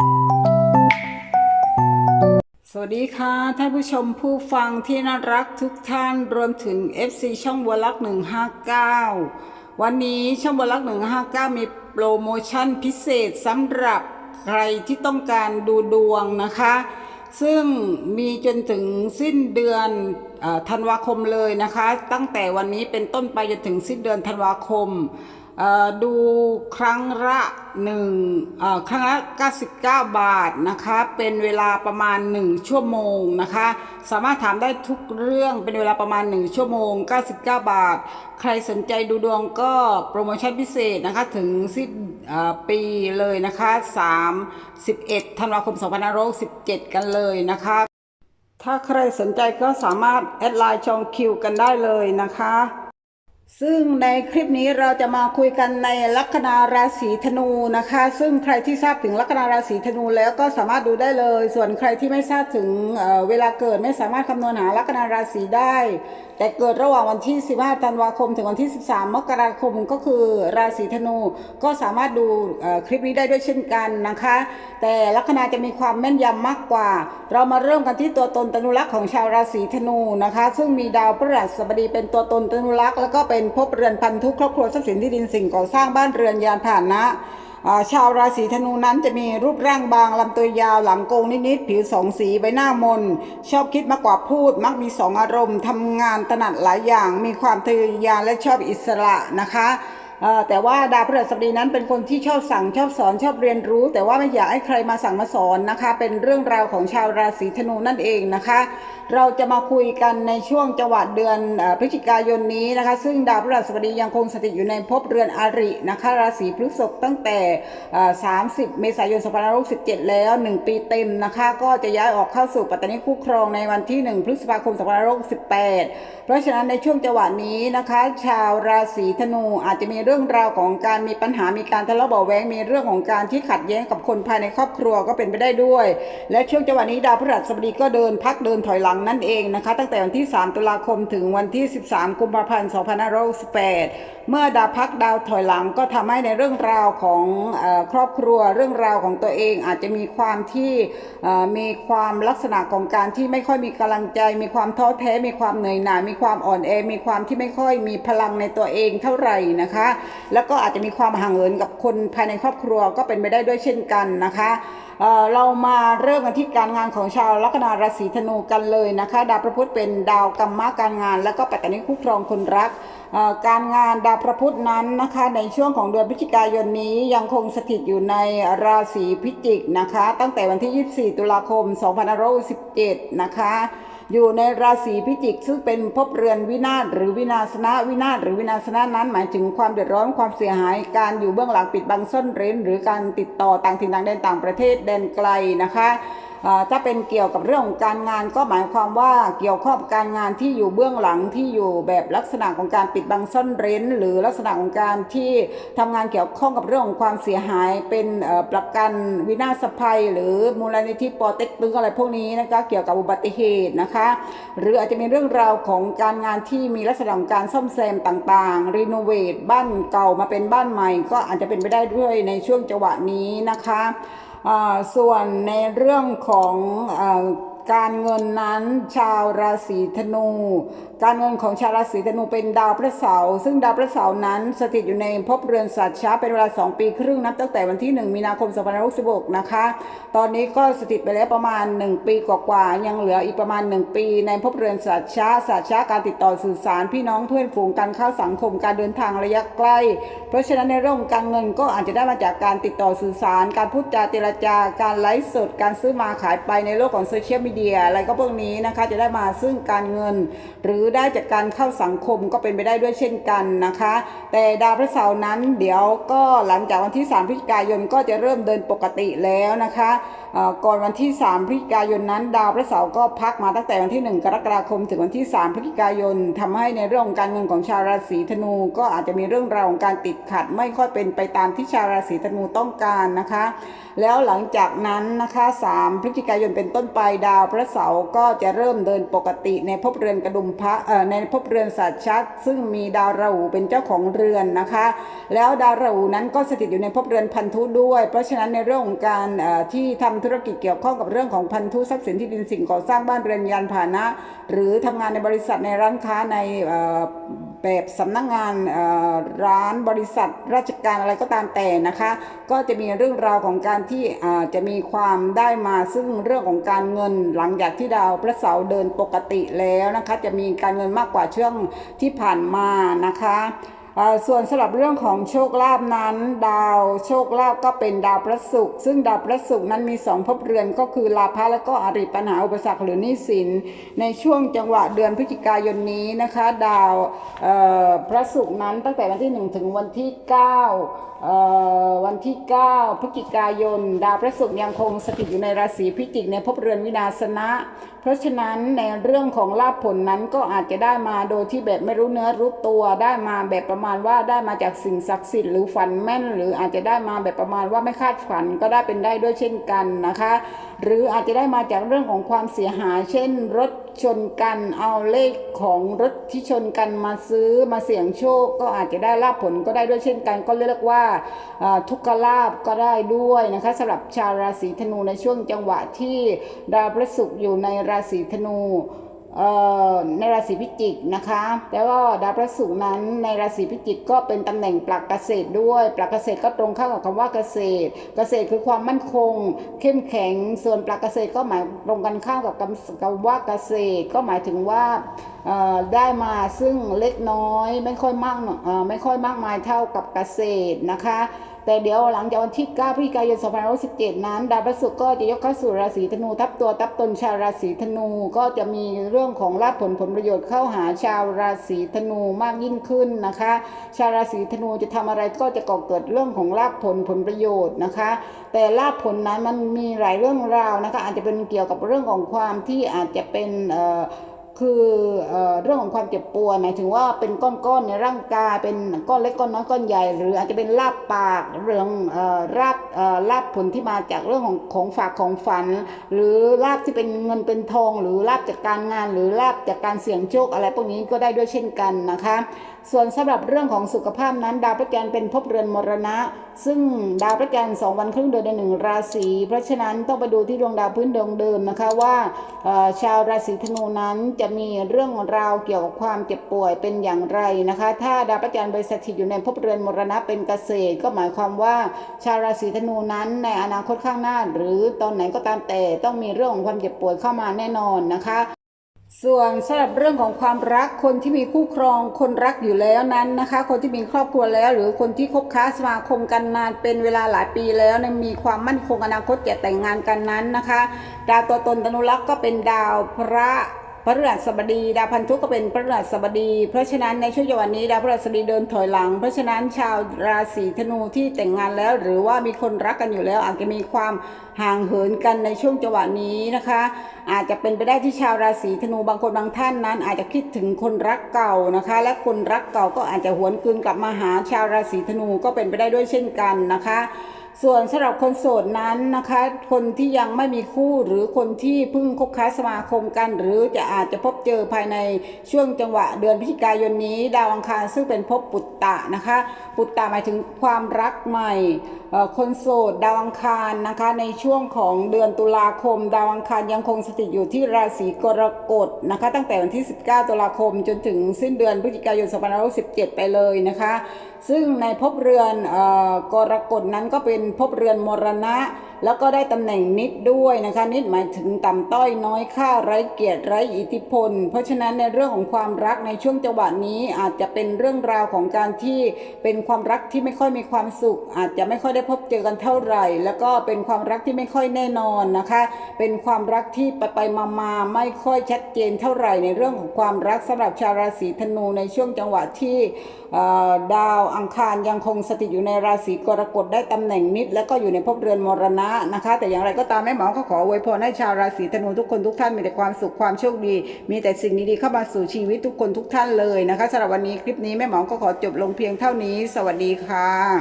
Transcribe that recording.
สวัสดีค่ะ ท่านผู้ชมผู้ฟังที่น่ารักทุกท่านรวมถึง FC ช่องบัวลัก159วันนี้ช่องบัวลัก159มีโปรโมชั่นพิเศษสำหรับใครที่ต้องการดูดวงนะคะ ซึ่งมีจนถึงสิ้นเดือนอธันวาคมเลยนะคะ ตั้งแต่วันนี้เป็นต้นไปจนถึงสิ้นเดือนธันวาคม ดูครั้งละหนึ่งครั้งละ99 บาทนะคะ เป็นเวลาประมาณ 1 ชั่วโมงนะคะ สามารถถามได้ทุกเรื่องเป็นเวลาประมาณ 1 ชั่วโมง 99 บาท ใครสนใจดูดวงก็โปรโมชั่นพิเศษนะคะถึงสิ้นปีเลยนะคะ 31ธันวาคม2567กันเลยนะคะ ถ้าใครสนใจก็สามารถแอดไลน์จองคิวกันได้เลยนะคะ ซึ่งในคลิปนี้เราจะมาคุยกันในลัคนาราศีธนูนะคะ ซึ่งใครที่ทราบถึงลัคนาราศีธนูแล้วก็สามารถดูได้เลย ส่วนใครที่ไม่ทราบถึงเเวลาเกิดไม่สามารถคำนวณหาลัคนาราศีได้ แต่เกิดระหว่างวันที่ 15 ธันวาคม ถึงวันที่ 13 มกราคมก็คือราศีธนู ก็สามารถดูคลิปนี้ได้ด้วยเช่นกันนะคะ แต่ลัคนาจะมีความแม่นยำมากกว่า เรามาเริ่มกันที่ตัวตนตนุรักษ์ของชาวราศีธนูนะคะ ซึ่งมีดาวพฤหัสบดีเป็นตัวตนตนุรักษ์แล้วก็เป็นภพเรือนพันธุครอบครัวทรัพย์สินที่ดินสิ่งก่อสร้างบ้านเรือนยานผ่านนะชาวราศีธนูนั้นจะมีรูปร่างบางลำตัวยาวหลังโกงนิดๆผิวสองสีใบหน้ามน ชอบคิดมากกว่าพูด มักมีสองอารมณ์ทำงานถนัดหลายอย่าง มีความทะเยอทะยานและชอบอิสระนะคะ แต่ว่าดาวพฤหัสบดีนั้นเป็นคนที่ชอบสั่งชอบสอนชอบเรียนรู้ แต่ว่าไม่อยากให้ใครมาสั่งมาสอนนะคะ เป็นเรื่องราวของชาวราศีธนูนั่นเองนะคะ เราจะมาคุยกันในช่วงจังหวัดเดือนอพฤศจิกายนนี้นะคะ ซึ่งดาวพฤหัสบดียังคงสถิตอยู่ในภพเรือนอรินะคะ ราศีพฤษภตั้งแต่ 30 เมษายน2567 แล้ว 1 ปีเต็มนะคะ ก็จะย้ายออกเข้าสู่ปัตตานีคู่ครองในวันที่ 1 พฤษภาคม2568 เพราะฉะนั้นในช่วงจังหวะนี้นะคะ ชาวราศีธนูอาจจะมีเรื่องราวของการมีปัญหามีการทะเลาะเบาะแว้งมีเรื่องของการที่ขัดแย้งกับคนภายในครอบครัวก็เป็นไปได้ด้วย และช่วงจังหวะนี้ดาวพฤหัสบดีก็เดินพักเดินถอยหลังนั่นเองนะคะ ตั้งแต่วันที่ 3 ตุลาคมถึงวันที่ 13 กุมภาพันธ์2568 เมื่อดาวพักดาวถอยหลังก็ทำให้ในเรื่องราวของอครอบครัวเรื่องราวของตัวเองอาจจะมีความที่มีความลักษณะของการที่ไม่ค่อยมีกำลังใจ มีความท้อแท้มีความเหนื่อยหน่ายมีความอ่อนแอมีความที่ไม่ค่อยมีพลังในตัวเองเท่าไหร่นะคะแล้วก็อาจจะมีความห่างเหินกับคนภายในครอบครัวก็เป็นไปได้ด้วยเช่นกันนะคะเเรามาเริ่มกันที่การงานของชาวลัคนาราศีธนูกันเลยนะคะ ดาวพระพุธเป็นดาวกรรมะการงาน แล้วก็ปัตตานีคู่ครองคนรักการงานดาวพระพุธนั้นนะคะในช่วงของเดือนพฤศจิกายนนี้ยังคงสถิตอยู่ในราศีพิจิกนะคะ ตั้งแต่วันที่ 24 ตุลาคม 2517 นะคะ อยู่ในราศีพิจิก ซึ่งเป็นภพเรือนวินาศหรือวินาศนะวินาศหรือวินาศนะนั้น หมายถึงความเดือดร้อนความเสียหาย การอยู่เบื้องหลังปิดบังซ่อนเร้น หรือการติดต่อต่างถิ่นต่างแดนต่างประเทศแดนไกลนะคะ ถ้าเป็นเกี่ยวกับเรื่องของการงานก็หมายความว่าเกี่ยวข้องการงานที่อยู่เบื้องหลังที่อยู่แบบลักษณะของการปิดบังซ่อนเร้น หรือลักษณะของการที่ทำงานเกี่ยวข้องกับเรื่องของความเสียหาย เป็นประกันวินาศภัย หรือมูลนิธิปอเต็กตึงอะไรพวกนี้นะคะเกี่ยวกับอุบัติเหตุนะคะ หรืออาจจะมีเรื่องราวของการงานที่มีลักษณะของการซ่อมแซมต่างๆรีโนเวทบ้านเก่ามาเป็นบ้านใหม่ ก็อาจจะเป็นไปได้ด้วยในช่วงจังหวะนี้นะคะ ส่วนในเรื่องของอการเงินนั้นชาวราศีธนู การเงินของชาวราศีธนูเป็นดาวพระเสาร์ซึ่งดาวพระเสาร์นั้นสถิตอยู่ในภพเรือนสัตว์ช้าเป็นเวลา 2 ปีครึ่งนับตั้งแต่วันที่ 1 มีนาคม2566 นะคะ ตอนนี้ก็สถิตไปแล้วประมาณ 1 ปีกว่าๆยังเหลืออีกประมาณ 1 ปี ในภพเรือนสัตว์ช้าสัตว์ช้าการติดต่อสื่อสารพี่น้องเพื่อนฝูงการเข้าสังคมการเดินทางระยะใกล้ เพราะฉะนั้นในเรื่องการเงินก็อาจจะได้มาจากการติดต่อสื่อสาร การพูดจาเจรจาการไลฟ์สดการซื้อมาขายไปในโลกของโซเชียลมีเดียอะไรก็พวกนี้นะคะจะได้มาซึ่งการเงินหรือได้จากการเข้าสังคมก็เป็นไปได้ด้วยเช่นกันนะคะ แต่ดาวพระเสาร์นั้นเดี๋ยวก็หลังจากวันที่ 3พฤศจิกายนก็จะเริ่มเดินปกติแล้วนะคะ ก่อนวันที่ 3 พฤศจิกายนนั้น ดาวพระเสาร์ก็พักมาตั้งแต่วันที่ 1 กรกฎาคม ถึงวันที่ 3 พฤศจิกายนทำให้ในเรื่องของการเงินของชาวราศีธนู ก็อาจจะมีเรื่องราวของการติดขัด ไม่ค่อยเป็นไปตามที่ชาวราศีธนูต้องการนะคะ แล้วหลังจากนั้นนะคะ 3 พฤศจิกายนเป็นต้นไปดาวพระเสาร์ก็จะเริ่มเดินปกติในภพเรือนกระดุมพระในภพเรือนสัตว์ชัดซึ่งมีดาวราหูเป็นเจ้าของเรือนนะคะ แล้วดาวราหูนั้นก็สถิตอยู่ในภพเรือนพันธุด้วย เพราะฉะนั้นในเรื่องของการที่ทำธุรกิจเกี่ยวข้องกับเรื่องของพันธุทรัพย์สินที่ดินสิ่งก่อสร้างบ้านเรือนยานพาหนะ หรือทำงานในบริษัทในร้านค้าในแบบสำนักงงานร้านบริษัทราชการอะไรก็ตามแต่นะคะ ก็จะมีเรื่องราวของการที่จะมีความได้มาซึ่งเรื่องของการเงินหลังจากที่ดาวพระเสาร์เดินปกติแล้วนะคะ จะมีการเงินมากกว่าช่วงที่ผ่านมานะคะ ส่วนสำหรับเรื่องของโชคลาภนั้น ดาวโชคลาภก็เป็นดาวพระศุกร์ซึ่งดาวพระศุกร์นั้นมีสองภพเรือนก็คือลาภะและก็อริปัญหาอุปสรรคหรือนี้สินในช่วงจังหวะเดือนพฤศจิกายนนี้นะคะ ดาวพระศุกร์นั้นตั้งแต่วันที่ 1 ถึงวันที่9เอ่อวันที่ 9 พฤศจิกายน ดาวพระศุกร์ยังคงสถิตอยู่ในราศีพิจิกในภพเรือนวินาศนะ เพราะฉะนั้นในเรื่องของลาภผลนั้นก็อาจจะได้มาโดยที่แบบไม่รู้เนื้อรู้ตัวได้มาแบบประมาณว่าได้มาจากสิ่งศักดิ์สิทธิ์หรือฝันแม่น หรืออาจจะได้มาแบบประมาณว่าไม่คาดฝันก็ได้เป็นได้ด้วยเช่นกันนะคะ หรืออาจจะได้มาจากเรื่องของความเสียหาย เช่น รถ ชนกันเอาเลขของรถที่ชนกันมาซื้อมาเสี่ยงโชค ก็อาจจะได้ลาบผลก็ได้ด้วยเช่นกัน ก็เรียกว่าทุกขลาบก็ได้ด้วยนะคะสำหรับชาวราศีธนูในช่วงจังหวะที่ดาวพระศุกร์อยู่ในราศีธนู ในราศีพิจิกนะคะ แล้วก็ดาวพระศุกร์นั้นในราศีพิจิกก็เป็นตำแหน่งปลักเกษตรด้วยปลักเกษตรก็ตรงข้ามกับคำว่าเกษตร เกษตรคือความมั่นคง เข้มแข็ง ส่วนปลักเกษตรก็หมายตรงกันข้ามกับคำว่าเกษตร ก็หมายถึงว่าได้มาซึ่งเล็กน้อยไม่ค่อยมากเอ่อไม่ค่อยมากมายเท่ากับเกษตรนะคะ แต่เดี๋ยวหลังจากวันที่ 9 พฤศจิกายน 2517 นั้น ดาวพฤหัสก็จะยกเข้าสู่ราศีธนู ทับตัวทับตนชาวราศีธนูก็จะมีเรื่องของลาภผลผลประโยชน์เข้าหาชาวราศีธนูมากยิ่งขึ้นนะคะ ชาวราศีธนูจะทำอะไรก็จะก่อเกิดเรื่องของลาภผลผลประโยชน์นะคะ แต่ลาภผลนั้นมันมีหลายเรื่องราวนะคะ อาจจะเป็นเกี่ยวกับเรื่องของความที่อาจจะเป็นเอ่อ คือเอเรื่องของความเจ็บปวยหมายถึงว่าเป็นก้อนๆในร่างกายเป็นก้อนเล็กก้อนน้อยก้อนใหญ่ หรืออาจจะเป็นลาบปากเรื่องลาบลาบผลที่มาจากเรื่องของของฝากของฝัน หรือลาบที่เป็นเงินเป็นทอง หรือลาบจากการงาน หรือลาบจากการเสี่ยงโชคอะไรพวกนี้ก็ได้ด้วยเช่นกันนะคะส่วนสำหรับเรื่องของสุขภาพนั้น ดาวพระจันทร์เป็นภพเรือนมรณะ ซึ่งดาวพระจันทร์สองวันครึ่งเดือนในหนึ่งราศีเพราะฉะนั้นต้องไปดูที่ดวงดาวพื้นดวงเดิมนะคะว่าชาวราศีธนูนั้นจะมีเรื่องราวเกี่ยวกับความเจ็บป่วยเป็นอย่างไรนะคะ ถ้าดาวพระจันทร์ไปสถิตอยู่ในภพเรือนมรณะเป็นเกษตร ก็หมายความว่าชาวราศีธนูนั้นในอนาคตข้างหน้า หรือตอนไหนก็ตามแต่ต้องมีเรื่องของความเจ็บป่วยเข้ามาแน่นอนนะคะส่วนสำหรับเรื่องของความรักคนที่มีคู่ครองคนรักอยู่แล้วนั้นนะคะ คนที่มีครอบครัวแล้ว หรือคนที่คบค้าสมาคมกันนานเป็นเวลาหลายปีแล้วนะมีความมั่นคงอนาคตจะแต่งงานกันนั้นนะคะ ดาวตัวตนตนุรักษ์ก็เป็นดาวพระ พระฤหัสบดีดาวพันธุก็เป็นพระฤหัสบดี เพราะฉะนั้นในช่วงจังหวะนี้ดาวพระฤหัสบดีเดินถอยหลัง เพราะฉะนั้นชาวราศีธนูที่แต่งงานแล้ว หรือว่ามีคนรักกันอยู่แล้ว อาจจะมีความห่างเหินกันในช่วงจังหวะนี้นะคะ อาจจะเป็นไปได้ที่ชาวราศีธนูบางคนบางท่านนั้น อาจจะคิดถึงคนรักเก่านะคะ และคนรักเก่าก็อาจจะหวนคืนกลับมาหาชาวราศีธนูก็เป็นไปได้ด้วยเช่นกันนะคะ ส่วนสำหรับคนโสดนั้นนะคะ คนที่ยังไม่มีคู่หรือคนที่เพิ่งคบค้าสมาคมกัน หรือจะอาจจะพบเจอภายในช่วงจังหวะเดือนพฤศจิกายนนี้ ดาวอังคารซึ่งเป็นภพปุตตะนะคะ ปุตตะหมายถึงความรักใหม่คนโสดดาวอังคารนะคะ ในช่วงของเดือนตุลาคม ดาวอังคารยังคงสถิตอยู่ที่ราศีกรกฎนะคะ ตั้งแต่วันที่ 19 ตุลาคม จนถึงสิ้นเดือนพฤศจิกายน 2517ไปเลยนะคะ ซึ่งในภพเรือนออกรกฎนั้นก็เป็นพบเรือนมรณะ แล้วก็ได้ตำแหน่งนิดด้วยนะคะ นิดหมายถึงต่ำต้อยน้อยค่าไร้เกียรติไร้อิทธิพล เพราะฉะนั้นในเรื่องของความรักในช่วงจังหวะนี้อาจจะเป็นเรื่องราวของการที่เป็นความรักที่ไม่ค่อยมีความสุข อาจจะไม่ค่อยได้พบเจอกันเท่าไหร่ แล้วก็เป็นความรักที่ไม่ค่อยแน่นอนนะคะ เป็นความรักที่ไปไปมามาไม่ค่อยชัดเจนเท่าไหร่ในเรื่องของความรักสำหรับชาวราศีธนูในช่วงจังหวะที่ดาวอังคารยังคงสถิตอยู่ในราศีกรกฎได้ตำแหน่งนิด แล้วก็อยู่ในภพเรือนมรณะนะคะ แต่อย่างไรก็ตามแม่หมอก็ขออวยพรให้ชาวราศีธนูทุกคนทุกท่านมีแต่ความสุขความโชคดี มีแต่สิ่งดีๆเข้ามาสู่ชีวิตทุกคนทุกท่านเลยนะคะสำหรับวันนี้คลิปนี้แม่หมอก็ขอจบลงเพียงเท่านี้ สวัสดีค่ะ